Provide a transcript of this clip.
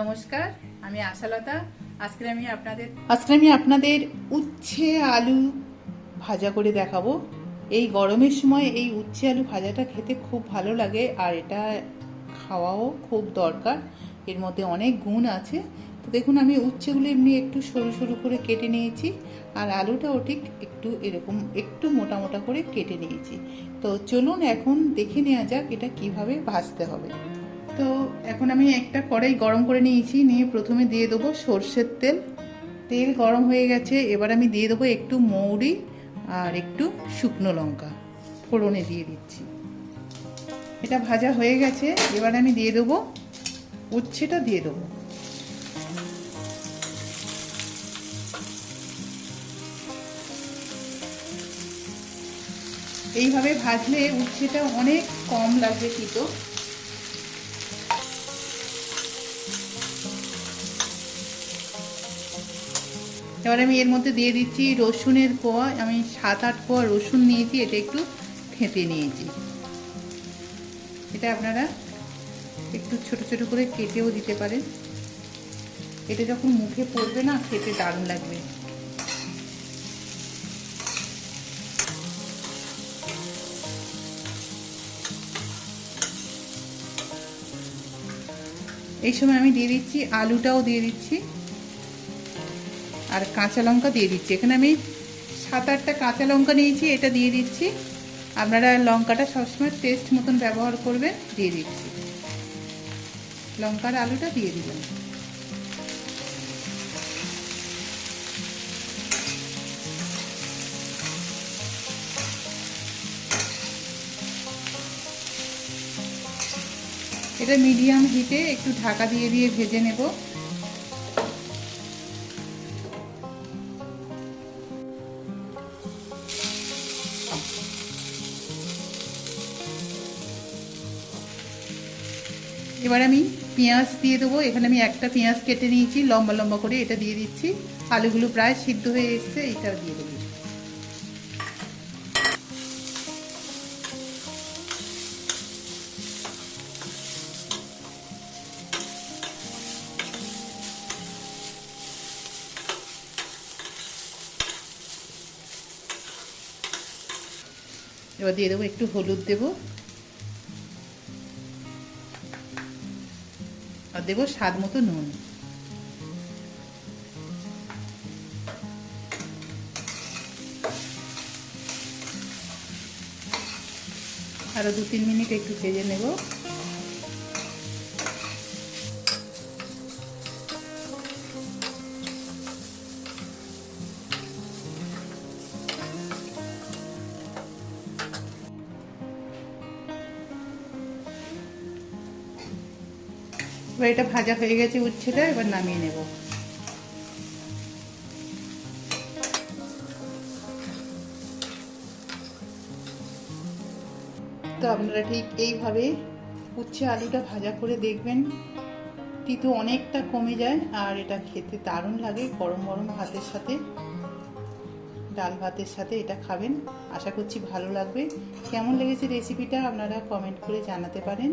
নমস্কার, আমি আশালতা। আজকে আমি আপনাদের আজকে আমি আপনাদের উচ্ছে আলু ভাজা করে দেখাবো। এই গরমের সময় এই উচ্ছে আলু ভাজাটা খেতে খুব ভালো লাগে, আর এটা খাওয়াও খুব দরকার। এর মধ্যে অনেক গুণ আছে। তো দেখুন, আমি উচ্ছেগুলো এমনি একটু সরু সরু করে কেটে নিয়েছি, আর আলুটাও ঠিক একটু এরকম একটু মোটা মোটা করে কেটে নিয়েছি। তো চলুন এখন দেখে নেওয়া যাক এটা কীভাবে ভাজতে হবে। তো এখন আমি একটা কড়াই গরম করে নিয়েছি। নিয়ে প্রথমে দিয়ে দেবো সর্ষের তেল। তেল গরম হয়ে গেছে, এবার আমি দিয়ে দেবো একটু মৌরি আর একটু শুকনো লঙ্কা। ফোড়নে দিয়ে দিচ্ছি। এটা ভাজা হয়ে গেছে, এবার আমি দিয়ে দেবো উচ্ছেটা দিয়ে দেবো। এইভাবে ভাজলে উচ্ছেটা অনেক কম লাগবে কিন্তু। এবার আমি এর মধ্যে দিয়ে দিচ্ছি রসুনের কোয়া। আমি সাত, আট কোয়া রসুন নিয়েছি, এটা একটু থেঁতে নিয়েছি। এটা আপনারা একটু ছোট ছোট করে কেটেও দিতে পারেন। এটা যখন মুখে পড়বে না, খেতে দারুণ লাগবে। এই সময় আমি দিয়ে দিচ্ছি, আলুটাও দিয়ে দিচ্ছি। আর কাঁচা লঙ্কা দিয়ে দিচ্ছি। এখানে আমি সাত আটটা কাঁচা লঙ্কা নিয়েছি, এটা দিয়ে দিচ্ছি। আপনারা লঙ্কাটা সবসময় টেস্ট মতন ব্যবহার করবেন, দিয়ে দিচ্ছি। লঙ্কার আলুটা দিয়ে দিলাম। এটা মিডিয়াম হিটে একটু ঢাকা দিয়ে দিয়ে ভেজে নেব। এবার আমি পেঁয়াজ দিয়ে দেবো। এখানে আমি একটা পেঁয়াজ কেটে নিয়েছি, লম্বা লম্বা করে এটা দিয়ে দিচ্ছি। আলুগুলো প্রায় সিদ্ধ হয়ে এসছে এটা দিয়ে দেবো। এবার দিয়ে দেবো একটু হলুদ দেবো। আর দেবো স্বাদ মতো নুন। আরও দু তিন মিনিট একটু ভেজে নেব। এবার এটা ভাজা হয়ে গেছে উচ্ছেটা এবার নামিয়ে নেব। তো আপনারা ঠিক এইভাবে উচ্ছে আলুটা ভাজা করে দেখবেন, তিতো অনেকটা কমে যায়, আর এটা খেতে দারুণ লাগে, গরম গরম ভাতের সাথে। ডাল ভাতের সাথে এটা খাবেন, আশা করছি ভালো লাগবে। কেমন লেগেছে রেসিপিটা আপনারা কমেন্ট করে জানাতে পারেন।